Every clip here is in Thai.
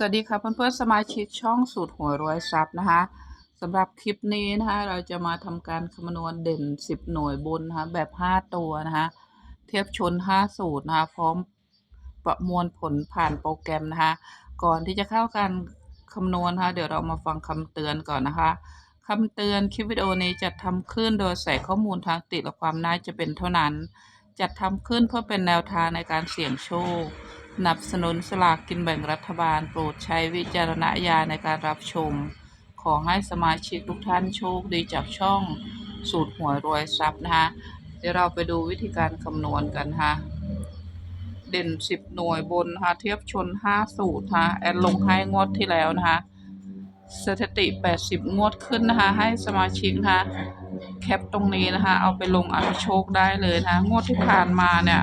สวัสดีค่ะเพื่อนๆสมาชิกช่องสูตรหัวรวยทรัพย์นะคะสำหรับคลิปนี้นะคะเราจะมาทำการคำนวณเด่น 10 หน่วยบนนะคะแบบ 5 ตัวนะคะเทียบชน 5 สูตรนะคะพร้อมประมวลผลผ่านโปรแกรมนะคะก่อนที่จะเข้าการคำนวณนะคะเดี๋ยวเรามาฟังคำเตือนก่อนนะคะคำเตือนคลิปวิดีโอนี้จัดทำขึ้นโดยใส่ข้อมูลทางติดและความน่าจะเป็นเท่านั้น จัดทำขึ้นเพื่อเป็นแนวทางในการเสี่ยงโชค นับสนุนสลากกินแบ่งรัฐบาล โปรดใช้วิจารณญาณในการรับชม ขอให้สมาชิกทุกท่านโชคดีจากช่องสูตรหวยรวยทรัพย์นะคะเดี๋ยวเราไปดูวิธีการคำนวณกันนะคะเด่น10หน่วยบนนะคะเทียบชน5สูตรนะคะแอดลงให้งวดที่แล้วนะคะสถิติ 80 งวดขึ้นนะคะให้สมาชิกนะคะแคปตรงนี้นะคะ เอาไปลงอัพโชคได้เลยนะคะงวดที่ผ่านมาเนี่ย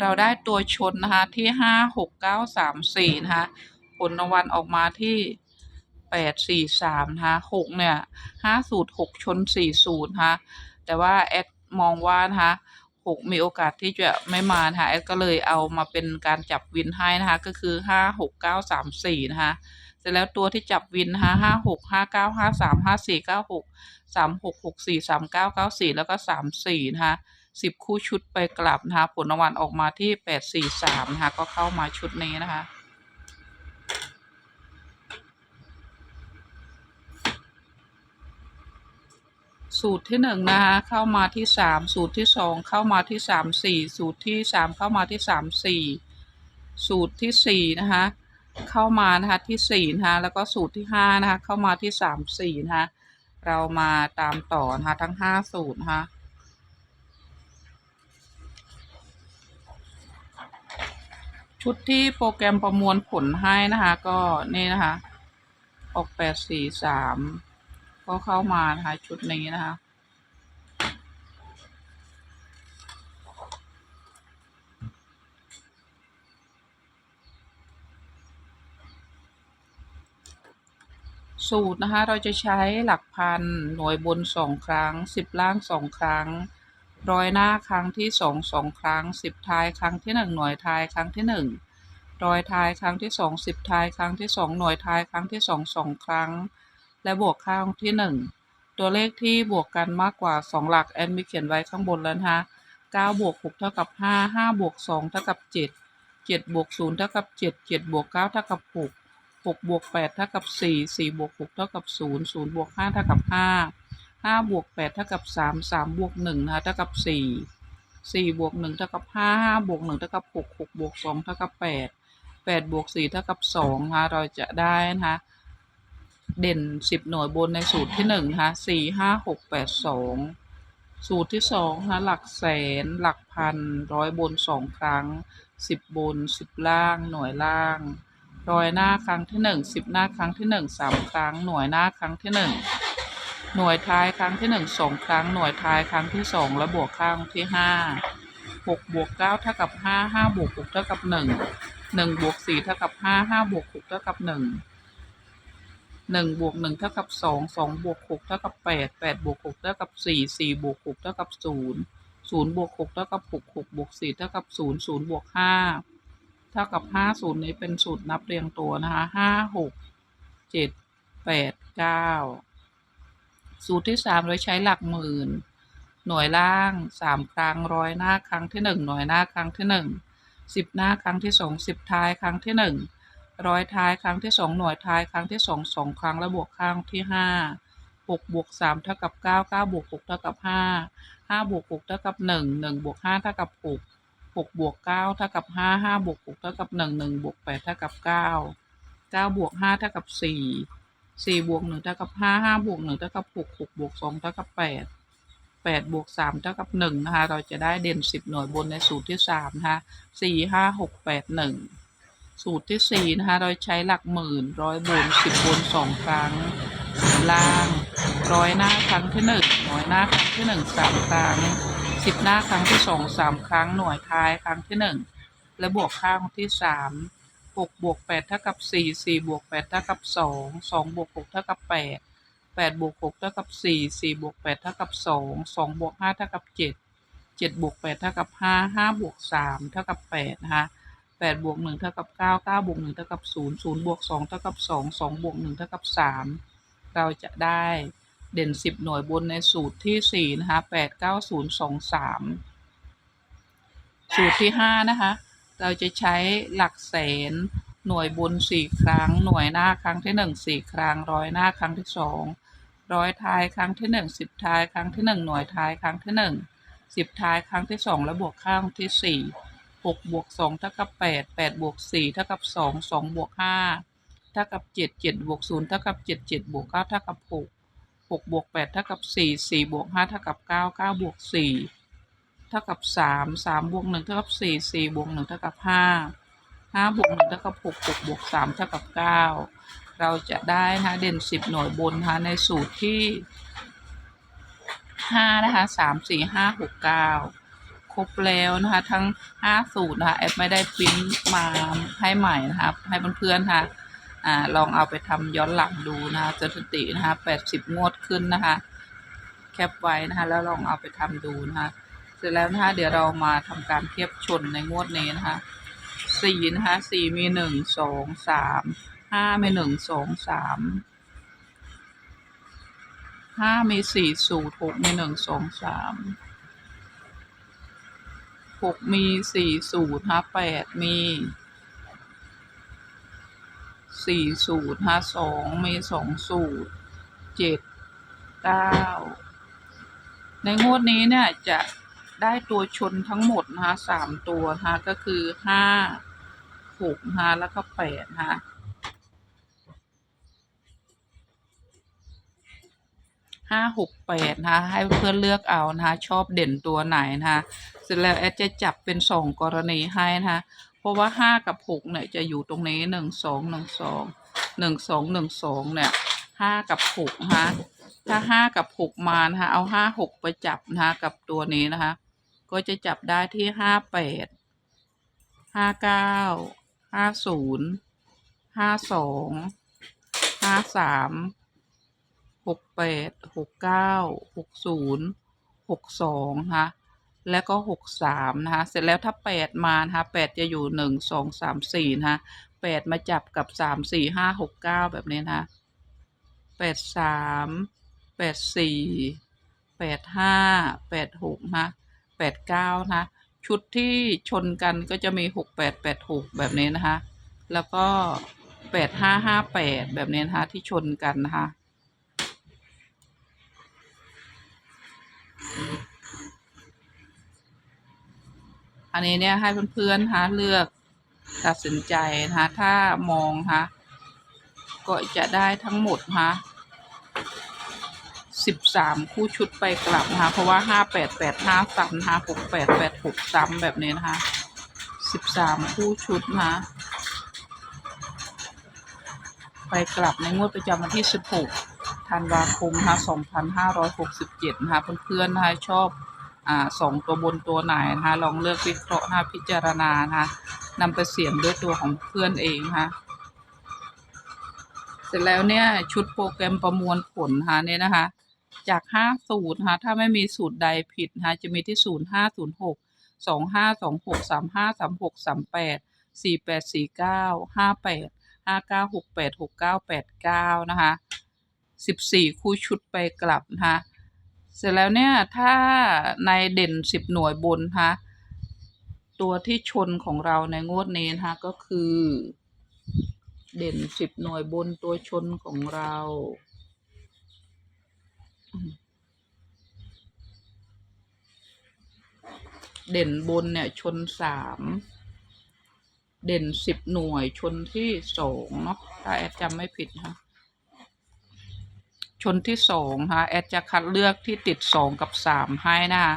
เราได้ตัวชนนะคะที่ห้าหกเก้าสามสี่นะคะผลรางวัลออกมาที่แปดสี่สามนะคะหกเนี่ยห้าสูตรหกชนสี่สูตรนะคะแต่ว่าแอดมองว่านะคะหกมีโอกาสที่จะไม่มานะคะแอดก็เลยเอามาเป็นการจับวินให้นะคะก็คือห้าหกเก้าสามสี่นะคะเสร็จแล้วตัวที่จับวินนะคะห้าหกห้าเก้าห้าสามห้าสี่เก้าหกสามหกหกสี่สามเก้าเก้าสี่แล้วก็สามสี่นะคะ สิบคู่ชุดไปกลับนะคะ ผลรางวัลออกมาที่แปดสี่สามนะคะ ก็เข้ามาชุดนี้นะคะสูตรที่หนึ่งนะคะเข้ามาที่สามสูตรที่สองเข้ามาที่สามสี่สูตรที่สามเข้ามาที่สามสี่สูตรที่สี่นะคะเข้ามานะคะที่สี่นะคะแล้วก็สูตรที่ห้านะคะเข้ามาที่สามสี่นะคะเรามาตามต่อนะคะทั้งห้าสูตรนะคะ ชุดที่โปรแกรมประมวลผลให้นะคะ ก็นี่นะคะออกแปดสี่สามก็เข้ามานะคะชุดนี้นะคะ สูตรนะคะ เราจะใช้หลักพันหน่วยบนสองครั้งสิบล่างสองครั้งร้อยหน้าครั้งที่สองสองครั้งสิบท้ายครั้งที่หนึ่งหน่วยท้ายครั้งที่หนึ่ง ร้อยท้ายครั้งที่สองสิบท้ายครั้งที่สองหน่วยท้ายครั้งที่สองสองครั้ง และบวกครั้งที่หนึ่งตัวเลขที่บวกกันมากกว่าสองหลักแอนมีเขียนไว้ข้างบนแล้วนะคะเก้าบวกหกเท่ากับห้าห้าบวกสองเท่ากับเจ็ดเจ็ดบวกศูนย์เท่ากับเจ็ดเจ็ดบวกเก้าเท่ากับหกหกบวกแปดเท่ากับสี่สี่บวกหกเท่ากับศูนย์ศูนย์บวกห้าเท่ากับห้าห้าบวกแปดเท่ากับสามสามบวกหนึ่งนะคะเท่ากับสี่สี่บวกหนึ่งเท่ากับห้าห้าบวกหนึ่งเท่ากับหกหกบวกสองเท่ากับแแปดบวกสี่เท่ากับสองนะคะเราจะได้นะคะเด่นสิบหน่วยบนในสูตรที่หนึ่งนะคะสี่ห้าหกแปดสองสูตรที่สองนะคะหลักแสนหลักพันร้อยบนสองครั้งสิบบนสิบล่าง หน่วยล่างร้อยหน้าครั้งที่หนึ่งสิบหน้าครั้งที่หนึ่งสามครั้ง หน่วยหน้าครั้งที่หนึ่งหน่วยท้ายครั้งที่หนึ่งสองครั้ง หน่วยท้ายครั้งที่สองและบวกข้างที่ห้าหกบวกเก้าเท่ากับห้าห้าบวกหกเท่ากับหนึ่ง หนึ่งบวกสี่เท่ากับห้าห้าบวกหกเท่ากับหนึ่งหนึ่งบวกหนึ่งเท่ากับสองสองบวกหกเท่ากับแปดแปดบวกหกเท่ากับสี่สี่บวกหกเท่ากับศูนย์ศูนย์บวกหกเท่ากับหกหกบวกสี่เท่ากับศูนย์ศูนย์บวกห้าเท่ากับห้าศูนย์นี้เป็นสูตรนับเรียงตัวนะคะห้าหกเจ็ดแปดเก้าสูตรที่สามเราใช้หลักหมื่น หน่วยล่างสามครั้งร้อยหน้าครั้งที่หนึ่งหน่วยหน้าครั้งที่หนึ่ง สิบหน้าครั้งที่สองสิบท้ายครั้งที่หนึ่งร้อยท้ายครั้งที่สองหน่วยท้ายครั้งที่สองสองครั้งและบวกข้งที่ห้าหกบวกสามเท่ากับเก้าเก้าบวกหกเท่ากับห้าห้าบวกหกเท่ากับหนึ่งหนึ่งบวกห้าเท่ากับหกหกบวกเก้าเท่ากับห้าห้าบวกหกเท่ากับหนึ่งหนึ่งบวกแปดเท่ากับเก้าเก้าบวกห้าเท่ากับสี่สี่บวกหนึ่งเท่ากับห้าห้าบวกหนึ่งเท่ากับหกหกบวกสองเท่ากับแปด แปดบวกสามเท่ากับหนึ่งนะคะ เราจะได้เด่นสิบหน่วยบนในสูตรที่สามนะคะสี่ห้าหกแปดหนึ่งสูตรที่สี่นะคะ เราใช้หลักหมื่นร้อยบนสิบบนสองครั้ง ล่างร้อยหน้าครั้งที่หนึ่งหน่วยหน้าครั้งที่หนึ่งสามครั้งสิบหน้าครั้งที่สองสามครั้งหน่วยท้ายครั้งที่หนึ่งและบวกข้างที่สามหกบวกแปดเท่ากับสี่สี่บวกแปดเท่ากับสองสองบวกหกเท่ากับแปด แปดบวกหกเท่ากับสี่สี่บวกแปดเท่ากับสองสองบวกห้าเท่ากับเจ็ดเจ็ดบวกแปดเท่ากับห้าห้าบวกสามเท่ากับแปดนะคะแปดบวกหนึ่งเท่ากับเก้าเก้าบวกหนึ่งเท่ากับศูนย์ศูนย์บวกสองเท่ากับสองสองบวกหนึ่งเท่ากับสามเราจะได้เด่นสิบหน่วยบนในสูตรที่สี่นะคะแปดเก้าศูนย์สองสามสูตรที่ห้านะคะเราจะใช้หลักแสนหน่วยบนสี่ครั้ง หน่วยหน้าครั้งที่หนึ่งสี่ครั้งร้อยหน้าครั้งที่สอง ร้อยท้ายครั้งที่หนึ่งสิบท้ายครั้งที่หนึ่งหน่วยท้ายครั้งที่หนึ่งสิบท้ายครั้งที่สองและบวกข้างที่สี่หกบวกสองเท่ากับแปดแปดบวกสี่เท่ากับสองสองบวกห้าเท่ากับเจ็ดเจ็ดบวกศูนย์เท่ากับเจ็ดเจ็ดบวกเก้าเท่ากับหกหกบวกแปดเท่ากับสี่สี่บวกห้าเท่ากับเก้าเก้าบวกสี่เท่ากับสามสามบวกหนึ่งเท่ากับสี่สี่บวกหนึ่งเท่ากับห้า ห้าบวกหนึ่งเท่ากับหกหกบวกสามเท่ากับเก้าเราจะได้นะคะเด่นสิบหน่วยบนนะคะในสูตรที่ห้านะคะสามสี่ห้าหกเก้าครบแล้วนะคะทั้งห้าสูตรนะคะแอปไม่ได้ปริ้นมาให้ใหม่นะครับให้เพื่อนๆค่ะอ่าลองเอาไปทำย้อนหลังดูนะคะสถิตินะคะแปดสิบงวดขึ้นนะคะแคปไว้นะคะแล้วลองเอาไปทำดูนะคะเสร็จแล้วนะคะเดี๋ยวเรามาทำการเทียบชนในงวดนี้นะคะ สี่นะคะสี่มีหนึ่งสองสามห้ามีหนึ่งสองสามห้ามีสี่สูตรหกมีหนึ่งสองสามหกมีสี่สูตรฮะแปดมีสี่สูตรฮะสองมีสองสูตรเจ็ดเก้าในงวดนี้เนี่ยจะ ได้ตัวชนทั้งหมดนะคะสามตัวนะคะก็คือห้าหกนะคะแล้วก็แปดนะคะห้าหกแปดนะคะให้เพื่อนเลือกเอานะคะชอบเด่นตัวไหนนะคะเสร็จแล้วแอดจะจับเป็นสองกรณีให้นะคะเพราะว่าห้ากับหกเนี่ยจะอยู่ตรงนี้หนึ่งสองหนึ่งสองหนึ่งสองหนึ่งสองเนี่ยห้ากับหกนะคะถ้าห้ากับหกมานะคะเอาห้าหกไปจับนะคะกับตัวนี้นะคะ ก็จะจับได้ที่ห้าแปดห้าเก้าห้าศูนย์ห้าสองห้าสามหกแปดหกเก้าหกศูนย์หกสองนะคะแล้วก็หกสามนะคะเสร็จแล้วถ้าแปดมานะคะแปดจะอยู่หนึ่งสองสามสี่นะคะแปดมาจับกับสามสี่ห้าหกเก้าแบบนี้นะคะแปดสามแปดสี่แปดห้าแปดหกนะ แปดเก้านะ ชุดที่ชนกันก็จะมีหกแปดแปดหกแบบนี้นะคะ แล้วก็แปดห้าห้าแปดแบบนี้นะคะที่ชนกันนะคะอันนี้เนี่ยให้เพื่อนๆนะคะเลือกตัดสินใจนะคะถ้ามองนะคะก็จะได้ทั้งหมดนะคะ สิบสามคู่ชุดไปกลับนะคะ เพราะว่าห้าแปดแปดห้าซ้ำนะคะหกแปดแปดหกซ้ำแบบนี้นะคะสิบสามคู่ชุดนะคะไปกลับในงวดประจำวันที่สิบหกธันวาคมนะคะสองพันห้าร้อยหกสิบเจ็ดนะคะเพื่อนๆนะคะชอบอ่าสองตัวบนตัวไหนนะคะลองเลือกวิเคราะห์นะคะพิจารณานะคะนำไปเสี่ยงด้วยตัวของเพื่อนเองนะคะเสร็จแล้วเนี่ยชุดโปรแกรมประมวลผลนะคะเนี่ยนะคะ จากห้าสูตรนะคะถ้าไม่มีสูตรใดผิดนะคะจะมีที่ศูนย์ห้าศูนย์หกสองห้าสองหกสามห้าสามหกสามแปดสี่แปดสี่เก้าห้าแปดห้าเก้าหกแปดหกเก้าแปดเก้านะคะสิบสี่คู่ชุดไปกลับนะคะเสร็จแล้วเนี่ยถ้าในเด่นสิบหน่วยบนนะคะตัวที่ชนของเราในงวดนี้นะคะก็คือ เด่นสิบหน่วยบนตัวชนของเรา เด่นบนเนี่ยชนสามเด่นสิบหน่วยชนที่สองเนาะถ้าแอดจำไม่ผิดนะคะชนที่สองฮะแอดจะคัดเลือกที่ติดสองกับสามให้นะคะ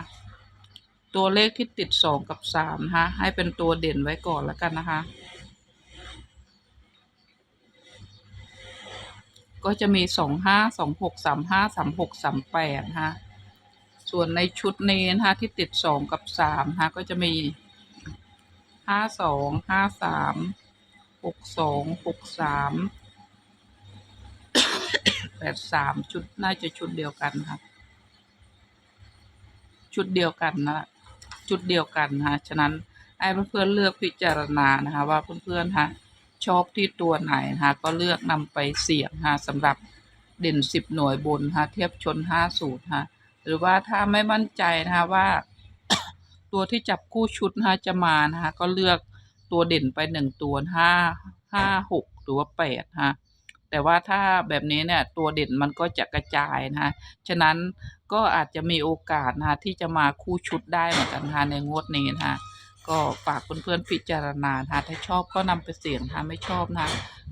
ตัวเลขที่ติดสองกับสามฮะให้เป็นตัวเด่นไว้ก่อนแล้วกันนะคะ ก็จะมีสองห้าสองหกสามห้าสามหกสามแปดฮะ ส่วนในชุดนี้นะคะที่ติดสองกับสามฮะก็จะมีห้าสองห้าสามหกสองหกสามแปดสามชุดน่าจะชุดเดียวกันค่ะ ชุดเดียวกันนะจุดเดียวกันนะฉะนั้นให้เพื่อนๆเลือกพิจารณานะคะ ว่าเพื่อนๆฮะชอบที่ตัวไหนนะคะก็เลือกนำไปเสี่ยงนะสำหรับเด่นสิบหน่วยบนนะเทียบชนห้าสูตรนะคะ หรือว่าถ้าไม่มั่นใจนะคะว่า ตัวที่จับคู่ชุดนะคะจะมานะคะก็เลือกตัวเด่นไปหนึ่งตัวห้าห้าหกหรือว่าแปดฮะคะแต่ว่าถ้าแบบนี้เนี่ยตัวเด่นมันก็จะกระจายนะคะฉะนั้นก็อาจจะมีโอกาสนะคะที่จะมาคู่ชุดได้เหมือนกันนะคะในงวดนี้นะคะ ก็ฝากเพื่อนๆพิจารณานะถ้าชอบก็นำไปเสี่ยงนะคะไม่ชอบนะ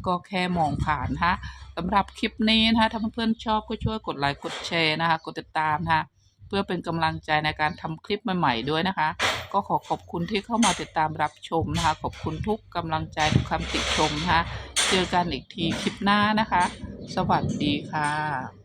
ก็แค่มองผ่านนะสำหรับคลิปนี้นะถ้าเพื่อนๆชอบก็ช่วยกดไลค์กดแชร์นะคะ กดติดตามนะคะเพื่อเป็นกำลังใจในการทำคลิปใหม่ๆด้วยนะคะ ก็ขอขอบคุณที่เข้ามาติดตามรับชมนะคะ ขอบคุณทุกกำลังใจทุกคำติชมนะคะเจอกันอีกทีคลิปหน้านะคะ สวัสดีค่ะ